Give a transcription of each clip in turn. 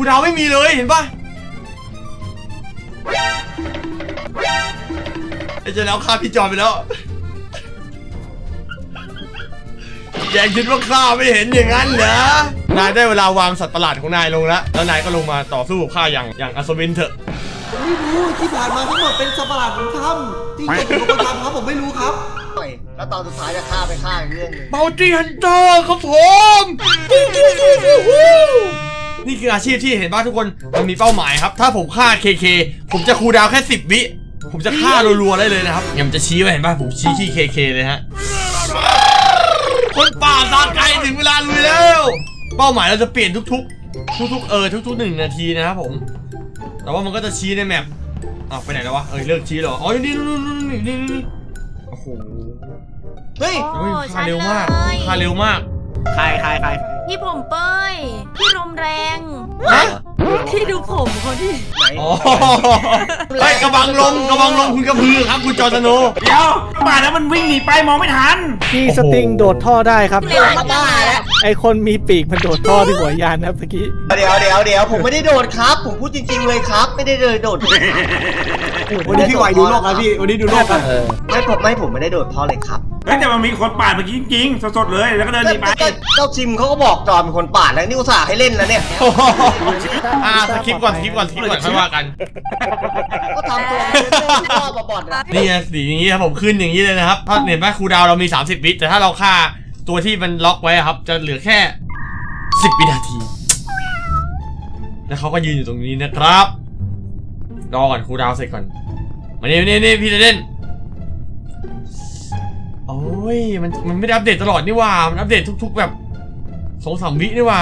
ครูดาวไม่มีเลยเห็นปะไอ้เจะแล้วฆ่าพี่จอนไปแล้วแกคิดว่าข้าไม่เห็นอย่างนั้นเหรอนายได้เวลาวางสัตว์ประหลาดของนายลงแล้ว แล้วนายก็ลงมาต่อสู้กับข้าอย่างอย่างอัศวินเถอะ ผมไม่รู้ที่ผ่านมาทั้งหมดเป็นสัตว์ประหลาดของถ้ำที่เกิดเป็นคนทำครับผมไม่รู้ครับ แล้วตอนสุดท้ายจะฆ่าไปฆ่าอีกเรื่องหนึงเบลตี้ฮันเตอร์ครับผม นี่คืออาชีพที่เห็นป่ะทุกคนมันมีเป้าหมายครับ ถ้าผมฆ่าเคเคผมจะคูลดาวน์แค่ 10 วิ ผมจะฆ่ารัวๆได้เลยนะครับยังจะชี้ไว้เห็นป่ะผมชี้ที่เคเคเลยฮะคนป่าซาไกลถึงเวลาลุยแล้ว เป้าหมายเราจะเปลี่ยนทุก ๆ ทุก ๆ เออทุกๆหนึ่งนาทีนะครับผม แต่ว่ามันก็จะชี้ในแมปอ้าวไปไหนแล้ววะเอ้ยเลิกชี้แล้วเหรออ๋ออยู่นี่นู่นๆๆนี่นี่นี่โอ้โหเฮ้ยเฮ้ยโอ้ค่าเร็วมากฉันเลยค่าเร็วมากใครใครใคร พี่ผมเป้ย พี่ลมแรง ฮะที่ดูผมเขาดิไหนอ๋อเฮ้ยกระบังลมกระบังลมคุณกระพือครับคุณจอร์จโนเดี๋ยวป่าแล้วมันวิ่งหนีไปมองไม่ทัน พี่สติงโดดท่อได้ครับ เร็วมากบ้าแล้วไอคนมีปีกมันโดดท่อที่หัวยานนะครับเมื่อกี้ เดี๋ยวเดี๋ยวเดี๋ยวผมไม่ได้โดดครับ ผมพูดจริงๆเลยครับ ไม่ได้เลยโดดวันนี้พี่ไหวดูโลกครับพี่ วันนี้ดูโลกครับ ไม่ผมไม่ผมไม่ได้โดดท่อเลยครับเฮ้ยแต่มันมีคนป่าดเมื่อกี้จริงๆสดๆเลยแล้วก็เดินหนีไปก็เจ้าชิมเขาก็บอกจอนเป็นคนป่าดแล้วนี่อุตส่าห์ให้เล่นแล้วเนี่ย อ่าสคริปต์ก่อนสคริปต์ก่อนสคริปต์ก่อนค่อยว่ากัน ก็ทำตัวเป็นเรื่องที่ว่าบอดนะนี่ไงสีอย่างนี้ครับผมขึ้นอย่างนี้เลยนะครับถ้าเห็นไหมครูดาวเรามี 30 วิแต่ถ้าเราฆ่าตัวที่มันล็อกไว้อะครับ จะเหลือแค่ 10 วินาที แล้วเขาก็ยืนอยู่ตรงนี้นะครับรอก่อนครูดาวเสร็จก่อนมานี่มานี่นี่พี่เล่น โอ้ยมันมันไม่ได้อัปเดตตลอดนี่ว่า มันอัปเดตทุก ๆ แบบสองสามวินี่ว่า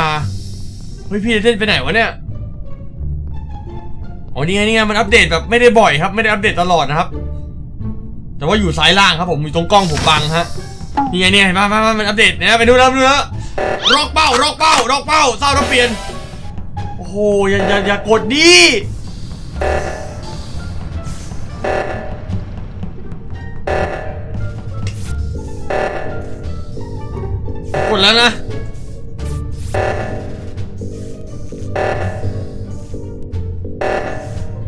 เฮ้ยพี่เล่นไปไหนวะเนี่ยอ๋อนี่ไงนี่ไงมันอัปเดตแบบไม่ได้บ่อยครับ ไม่ได้อัปเดตตลอดนะครับ แต่ว่าอยู่ซ้ายล่างครับผมอยู่ตรงกล้องผมบังฮะนี่ไงเนี่ยเห็นไหมมามามันอัปเดตเนี่ยไปดูแล้วไปดูแล้วร็อกเป้าร็อกเป้าร็อกเป้าเศร้าต้องเปลี่ยนโอ้โหอย่าอย่าอย่ากดดิ กดแล้วนะ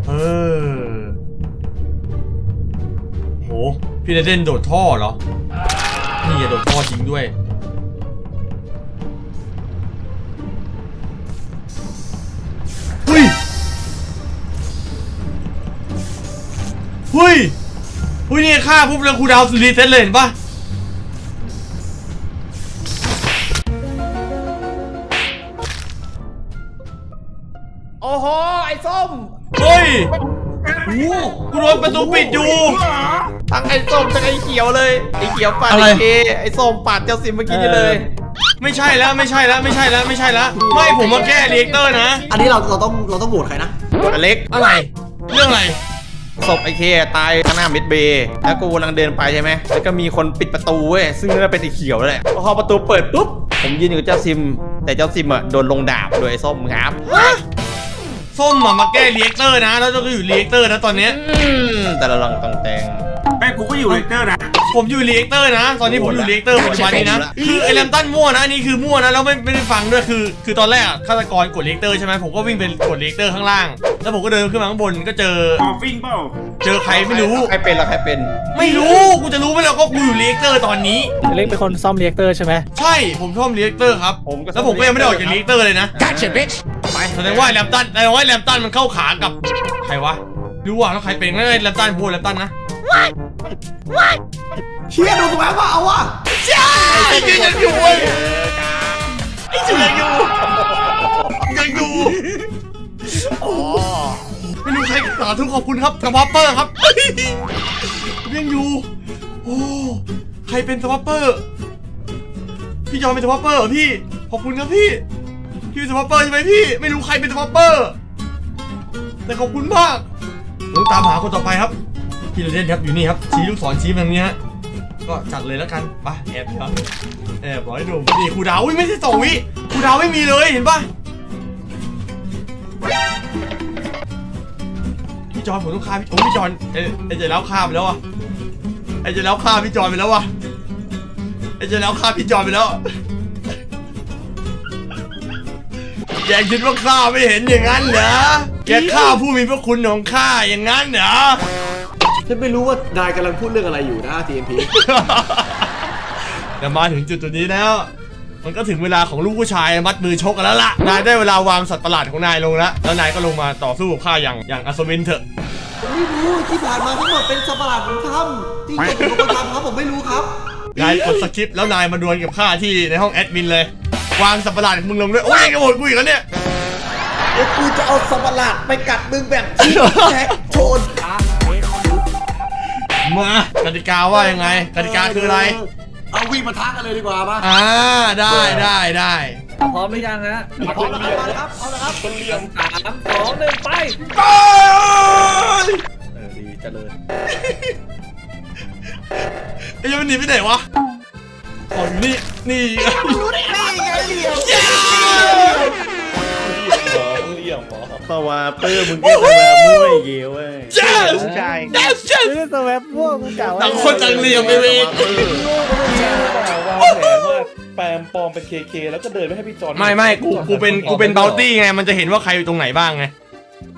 เออ โห พี่เลเดนโดดท่อเหรอ นี่ไงโดดท่อจริงด้วยเฮ้ยเฮ้ยเฮ้ยนี่ฆ่าปุ๊บแล้วครูดาวรีเซ็ตเลยเห็นปะ เฮ้ยโอ้โหกูโดนประตูปิดอยู่ ทั้งไอ้ส้มทั้งไอ้เขียวเลยไอ้เขียวปาดอะไร ไอ้เคไอ้ส้มปาดเจ้าซิมเมื่อกี้นี่เลย ไม่ใช่แล้วไม่ใช่แล้วไม่ใช่แล้วไม่ใช่แล้วไม่ผมมาแก้เรียกเตอร์นะ อันนี้เราเราต้องเราต้องโหวตใครนะ อเล็กอะไร เรื่องอะไร ศพไอ้เคตายข้างหน้ามิดเบย์แล้วกูกำลังเดินไปใช่ไหมแล้วก็มีคนปิดประตูเว้ยซึ่งน่าเป็นสีเขียวแหละพอประตูเปิดปุ๊บผมยืนอยู่กับเจ้าซิม แต่เจ้าซิมอะโดนลงดาบโดยไอ้ส้มงับ ส้มอะมาแก้เรียกเตอร์นะ แล้วก็อยู่เรียกเตอร์นะตอนเนี้ยอืมแต่ละลังตังแตงแม่กูก็อยู่เลเตอร์นะ ผมอยู่เรียกเตอร์นะ ตอนนี้ผมอยู่เรียกเตอร์ปัจจุบันนี้นะ คือไอ้แรมตันมั่วนะ อันนี้คือมั่วนะ แล้วไม่ไม่ได้ฟังด้วย คือ คือตอนแรกอะฆาตกรกดเรียกเตอร์ใช่ไหมผมก็วิ่งไปกดเรียกเตอร์ข้างล่าง แล้วผมก็เดินขึ้นมาข้างบน ก็เจอมอร์ฟิงเปล่าเจอใครไม่รู้ ใครเป็นล่ะใครเป็น ไม่รู้ กูจะรู้ไหมล่ะก็กูอยู่เรียกเตอร์ตอนนี้ เล็กเป็นคนซ่อมเรียกเตอร์ใช่ไหมใช่ ผมชอบเรียกเตอร์ครับ ผมก็แล้วผมก็ยังไม่ได้ออกจากเรียกเตอร์เลยนะ Gotcha bitch ไป แสดงว่าแรมตันแสดงว่าแรมตันมันเข้าขากับใครวะรู้ว่าแล้วใครเป็นไม่ได้แรมตันพูดแรมตันนะเชี่ยโดนแหวนว่าเอาวะใช่ไอ้เจ๊ยังอยู่เว้ยไอ้เจ๊ยังอยู่ยังอยู่อ๋อไม่รู้ใครสาธุขอบคุณครับสวอปเปอร์ครับยังอยู่โอ้ใครเป็นสวอปเปอร์พี่ยอมเป็นสวอปเปอร์เหรอพี่ขอบคุณครับพี่ พี่เป็นสวอปเปอร์ใช่ไหมพี่ ไม่รู้ใครเป็นสวอปเปอร์ แต่ขอบคุณมากต้องตามหาคนต่อไปครับ พี่เลเดนครับอยู่นี่ครับ ชี้ลูกศรชี้มาตรงนี้ฮะ ก็จัดเลยแล้วกัน ไปแอบครับ แอบร้อยหนุ่มนี่ครูดาวอุ้ยไม่ใช่สองวิครูดาวไม่มีเลยเห็นปะพี่จอนผมต้องฆ่าพี่โอ้พี่จอนเอ้ไอ้เจแล้วฆ่าไปแล้วอะไอ้เจแล้วฆ่าพี่จอนไปแล้วว่ะไอ้เจแล้วฆ่าพี่จอนไปแล้ว แกคิดว่าข้าไม่เห็นอย่างนั้นเหรอ แกฆ่าผู้มีพระคุณของข้าอย่างนั้นเหรอ ฉันไม่รู้ว่านายกำลังพูดเรื่องอะไรอยู่นะ TNP แต่มาถึงจุดจุดนี้แล้ว มันก็ถึงเวลาของลูกผู้ชายมัดมือชกกันแล้วล่ะ นายได้เวลาวางสัตว์ประหลาดของนายลงแล้ว แล้วนายก็ลงมาต่อสู้กับข้าอย่างอย่างอัศวินเถอะผมไม่รู้ที่ผ่านมาทั้งหมดเป็นสัตว์ประหลาดผมทำที่จริงผมเป็นคนทำครับผมไม่รู้ครับ นายกดสคริปต์แล้วนายมาดวลกับข้าที่ในห้องแอดมินเลย วางสัตว์ประหลาดของมึงลงด้วย โอ้ยยังกระโดดกูอีกแล้วเนี่ย เดี๋ยวกูจะเอาสัตว์ประหลาดไปกัดมึงแบบชิคแท็กโชนมากติกาว่ายังไงกติกาคืออะไรเอาวิ่งมาท้ากันเลยดีกว่ามาอ่าได้ได้ได้พร้อมหรือยังฮะพร้อมแล้วครับมาครับเอาละครับสามสองหนึ่งไปไปเออดีเจริญไอ้ยังมันหนีไปไหนวะขออยู่นี่นี่รู้ได้ไง เหลี่ยมสวาเปอร์มึงแค่สวามุ้ยเยวเว้ยเย้ลูกชาย yes yes ไม่ได้สแวปพวกมึงกล่าวว่าต่างคนต่างเหลี่ยมไปเว้ยวางแผนว่าแปมปลอมเป็นเคเคแล้วก็เดินไปให้พี่จอนไม่ไม่กูกูเป็นกูเป็นเบลตี้ไงมันจะเห็นว่าใครอยู่ตรงไหนบ้างไง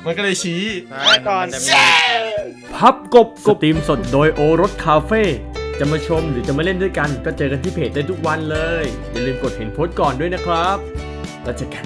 มันก็เลยชี้ใช่ก่อนพับกบสตรีมสดโดยโอรสคาเฟ่ จะมาชมหรือจะมาเล่นด้วยกัน ก็เจอกันที่เพจได้ทุกวันเลย อย่าลืมกดเห็นโพสต์ก่อนด้วยนะครับ แล้วเจอกัน